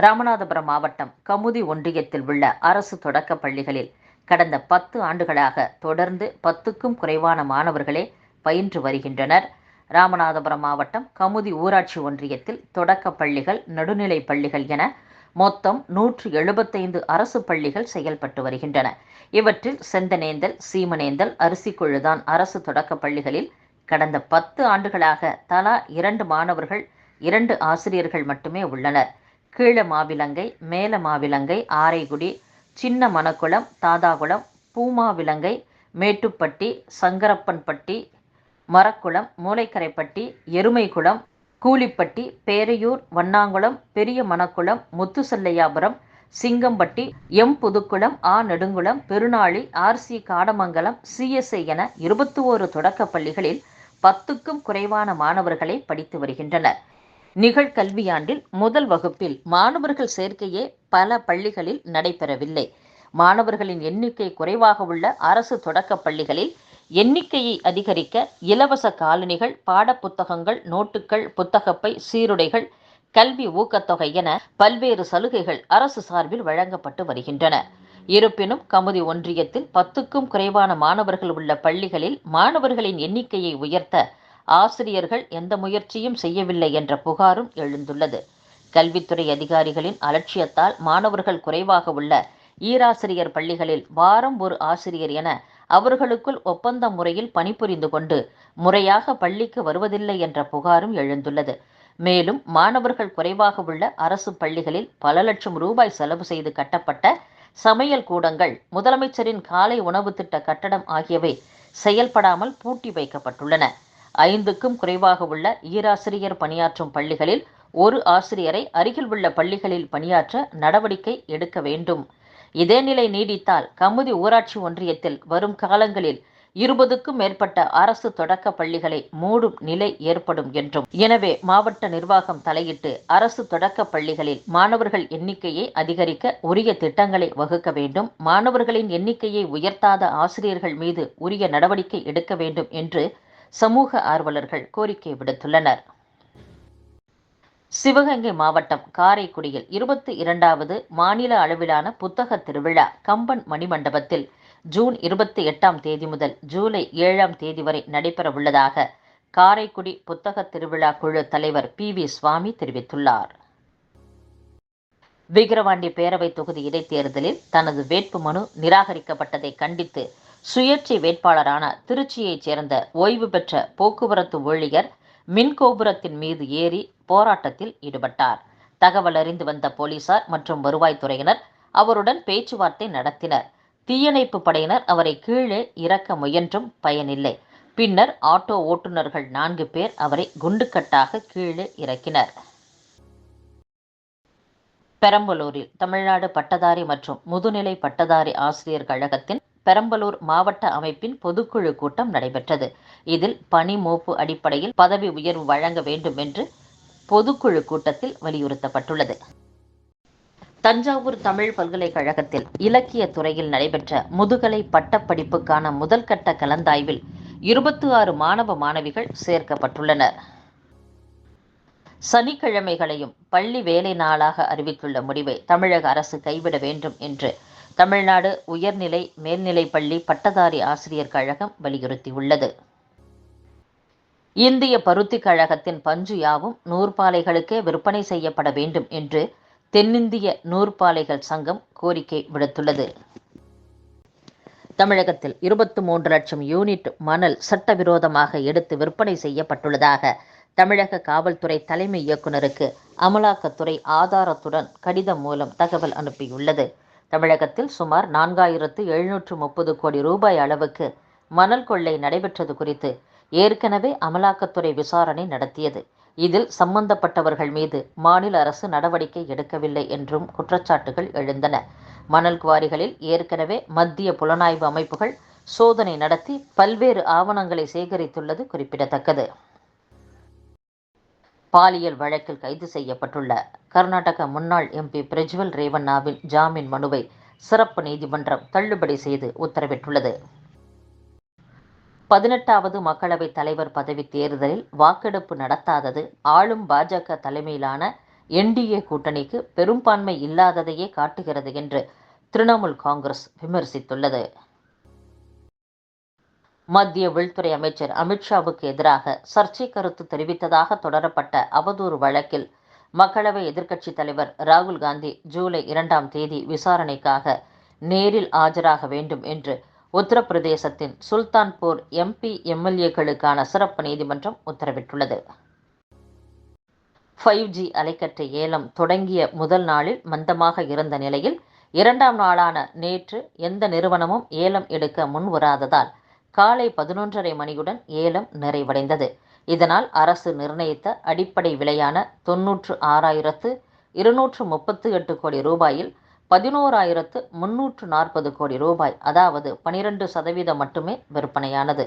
ராமநாதபுரம் மாவட்டம் கமுதி ஒன்றியத்தில் உள்ள அரசு தொடக்கப் பள்ளிகளில் கடந்த பத்து ஆண்டுகளாக தொடர்ந்து பத்துக்கும் குறைவான மாணவர்களே பயின்று வருகின்றனர். ராமநாதபுரம் மாவட்டம் கமுதி ஊராட்சி ஒன்றியத்தில் தொடக்கப் பள்ளிகள் நடுநிலை பள்ளிகள் என மொத்தம் நூற்று எழுபத்தைந்து அரசு பள்ளிகள் செயல்பட்டு வருகின்றன. இவற்றில் செந்தனேந்தல் சீமனேந்தல் அரிசிக்குழுதான் அரசு தொடக்கப் பள்ளிகளில் கடந்த பத்து ஆண்டுகளாக தலா இரண்டு மாணவர்கள் இரண்டு ஆசிரியர்கள் மட்டுமே உள்ளனர். கீழ மாவிலங்கை மேல மாவிலங்கை ஆரைகுடி சின்ன மணக்குளம் தாதாகுளம் பூமாவிலங்கை மேட்டுப்பட்டி சங்கரப்பன்பட்டி மரக்குளம் மூளைக்கரைப்பட்டி எருமைக்குளம் கூலிப்பட்டி பேரையூர் வண்ணாங்குளம் பெரிய மணக்குளம் முத்துசல்லையாபுரம் சிங்கம்பட்டி எம் புதுக்குளம் ஆ நெடுங்குளம் பெருநாளி ஆர்சி காடமங்கலம் சிஎஸ்ஐ என இருபத்தி ஓரு தொடக்கப் பள்ளிகளில் பத்துக்கும் குறைவான மாணவர்களை படித்து வருகின்றனர். நிகழ்கல்வியாண்டில் முதல் வகுப்பில் மாணவர்கள் சேர்க்கையே பல பள்ளிகளில் நடைபெறவில்லை. மாணவர்களின் எண்ணிக்கை குறைவாக உள்ள அரசு தொடக்கப் பள்ளிகளில் எண்ணிக்கையை அதிகரிக்க இலவச காலணிகள் பாடப்புத்தகங்கள் நோட்டுகள் புத்தகப்பை சீருடைகள் கல்வி ஊக்கத்தொகை என பல்வேறு சலுகைகள் அரசு சார்பில் வழங்கப்பட்டு வருகின்றன. இருப்பினும் கமுதி ஒன்றியத்தில் பத்துக்கும் குறைவான மாணவர்கள் உள்ள பள்ளிகளில் மாணவர்களின் எண்ணிக்கையை உயர்த்த ஆசிரியர்கள் எந்த முயற்சியும் செய்யவில்லை என்ற புகாரும் எழுந்துள்ளது. கல்வித்துறை அதிகாரிகளின் அலட்சியத்தால் மாணவர்கள் குறைவாக உள்ள ஈராசிரியர் பள்ளிகளில் வாரம் ஒரு ஆசிரியர் என அவர்களுக்குள் ஒப்பந்த முறையில் பணிபுரிந்து கொண்டு முறையாக பள்ளிக்கு வருவதில்லை என்ற புகாரும் எழுந்துள்ளது. மேலும் மாணவர்கள் குறைவாக உள்ள அரசு பள்ளிகளில் பல லட்சம் ரூபாய் செலவு செய்து கட்டப்பட்ட சமையல் கூடங்கள் முதலமைச்சரின் காலை உணவு திட்ட கட்டடம் ஆகியவை செயல்படாமல் பூட்டி வைக்கப்பட்டுள்ளன. ஐந்துக்கும் குறைவாக உள்ள ஈராசிரியர் பணியாற்றும் பள்ளிகளில் ஒரு ஆசிரியரை அருகில் உள்ள பள்ளிகளில் பணியாற்ற நடவடிக்கை எடுக்க வேண்டும். இதே நிலை நீடித்தால் கமுதி ஊராட்சி ஒன்றியத்தில் வரும் காலங்களில் இருபதுக்கும் மேற்பட்ட அரசு தொடக்க பள்ளிகளை மூடும் நிலை ஏற்படும் என்றும். எனவே மாவட்ட நிர்வாகம் தலையிட்டு அரசு தொடக்க பள்ளிகளில் மாணவர்கள் எண்ணிக்கையை அதிகரிக்க உரிய திட்டங்களை வகுக்க வேண்டும். மாணவர்களின் எண்ணிக்கையை உயர்த்தாத ஆசிரியர்கள் மீது உரிய நடவடிக்கை எடுக்க வேண்டும் என்று சமூக ஆர்வலர்கள் கோரிக்கை விடுத்துள்ளனர். சிவகங்கை மாவட்டம் காரைக்குடியில் இருபத்தி இரண்டாவது மாநில அளவிலான புத்தக திருவிழா கம்பன் மணிமண்டபத்தில் ஜூன் இருபத்தி எட்டாம் தேதி முதல் ஜூலை ஏழாம் தேதி வரை நடைபெறவுள்ளதாக காரைக்குடி புத்தக திருவிழா குழு தலைவர் பி வி சுவாமி தெரிவித்துள்ளார். விக்கிரவாண்டி பேரவை தொகுதி இடைத்தேர்தலில் தனது வேட்புமனு நிராகரிக்கப்பட்டதை கண்டித்து சுயேட்சை வேட்பாளரான திருச்சியைச் சேர்ந்த ஓய்வு பெற்ற போக்குவரத்து ஊழியர் மின்கோபுரத்தின் மீது ஏறி போராட்டத்தில் ஈடுபட்டார். தகவல் அறிந்து வந்த போலீசார் மற்றும் வருவாய்த்துறையினர் அவருடன் பேச்சுவார்த்தை நடத்தினர். தீயணைப்பு படையினர் அவரை கீழே இறக்க முயன்றும் பயனில்லை. பின்னர் ஆட்டோ ஓட்டுநர்கள் நான்கு பேர் அவரை குண்டுக்கட்டாக கீழே இறக்கினர். பெரம்பலூரில் தமிழ்நாடு பட்டதாரி மற்றும் முதுநிலை பட்டதாரி ஆசிரியர் கழகத்தின் பெரம்பலூர் மாவட்ட அமைப்பின் பொதுக்குழு கூட்டம் நடைபெற்றது. இதில் பணி மோப்பு அடிப்படையில் பதவி உயர்வு வழங்க வேண்டும் என்று பொதுக்குழு கூட்டத்தில் வலியுறுத்தப்பட்டுள்ளது. தஞ்சாவூர் தமிழ் பல்கலைக்கழகத்தில் இலக்கிய துறையில் நடைபெற்ற முதுகலை பட்டப்படிப்புக்கான முதல்கட்ட கலந்தாய்வில் இருபத்தி ஆறு மாணவ மாணவிகள் சேர்க்கப்பட்டுள்ளனர். சனிக்கிழமைகளையும் பள்ளி வேலை நாளாக அறிவித்துள்ள முடிவை தமிழக அரசு கைவிட வேண்டும் என்று தமிழ்நாடு உயர்நிலை மேல்நிலைப்பள்ளி பட்டதாரி ஆசிரியர் கழகம் வலியுறுத்தியுள்ளது. இந்திய பருத்தி கழகத்தின் பஞ்சு யாவும் நூற்பாலைகளுக்கே விற்பனை செய்யப்பட வேண்டும் என்று தென்னிந்திய நூற்பாலைகள் சங்கம் கோரிக்கை விடுத்துள்ளது. தமிழகத்தில் இருபத்தி மூன்று லட்சம் யூனிட் மணல் சட்டவிரோதமாக எடுத்து விற்பனை செய்யப்பட்டுள்ளதாக தமிழக காவல்துறை தலைமை இயக்குநருக்கு அமலாக்கத்துறை ஆதாரத்துடன் கடிதம் மூலம் தகவல் அனுப்பியுள்ளது. தமிழகத்தில் சுமார் நான்காயிரத்து எழுநூற்று முப்பது கோடி ரூபாய் அளவுக்கு மணல் கொள்ளை நடைபெற்றது குறித்து ஏற்கனவே அமலாக்கத்துறை விசாரணை நடத்தியது. இதில் சம்பந்தப்பட்டவர்கள் மீது மாநில அரசு நடவடிக்கை எடுக்கவில்லை என்றும் குற்றச்சாட்டுகள் எழுந்தன. மணல் குவாரிகளில் ஏற்கனவே மத்திய புலனாய்வு அமைப்புகள் சோதனை நடத்தி பல்வேறு ஆவணங்களை சேகரித்துள்ளது குறிப்பிடத்தக்கது. பாலியல் வழக்கில் கைது செய்யப்பட்டுள்ள கர்நாடக முன்னாள் எம்பி பிரஜ்வல் ரேவண்ணாவின் ஜாமீன் மனுவை சிறப்பு நீதிமன்றம் தள்ளுபடி செய்து உத்தரவிட்டுள்ளது. பதினெட்டாவது மக்களவைத் தலைவர் பதவி தேர்தலில் வாக்கெடுப்பு நடத்தாதது ஆளும் பாஜக தலைமையிலான என்டிஏ கூட்டணிக்கு பெரும்பான்மை இல்லாததையே காட்டுகிறது என்று திரிணாமுல் காங்கிரஸ் விமர்சித்துள்ளது. மத்திய உள்துறை அமைச்சர் அமித்ஷாவுக்கு எதிராக சர்ச்சை கருத்து தெரிவித்ததாக தொடரப்பட்ட அவதூறு வழக்கில் மக்களவை எதிர்க்கட்சித் தலைவர் ராகுல் காந்தி ஜூலை இரண்டாம் தேதி விசாரணைக்காக நேரில் ஆஜராக வேண்டும் என்று உத்தரப்பிரதேசத்தின் சுல்தான்பூர் எம்பி எம்எல்ஏக்களுக்கான சிறப்பு நீதிமன்றம் உத்தரவிட்டுள்ளது. ஃபைவ் ஜி அலைக்கற்றை ஏலம் தொடங்கிய முதல் நாளில் மந்தமாக இருந்த நிலையில் இரண்டாம் நாளான நேற்று எந்த நிறுவனமும் ஏலம் எடுக்க முன்வராததால் காலை பதினொன்றரை மணியுடன் ஏலம் நிறைவடைந்தது. இதனால் அரசு நிர்ணயித்த அடிப்படை விலையான தொன்னூற்று ஆறாயிரத்து இருநூற்று முப்பத்து எட்டு கோடி ரூபாயில் பதினோராயிரத்து முன்னூற்று நாற்பது கோடி ரூபாய் அதாவது பனிரெண்டு சதவீதம் மட்டுமே விற்பனையானது.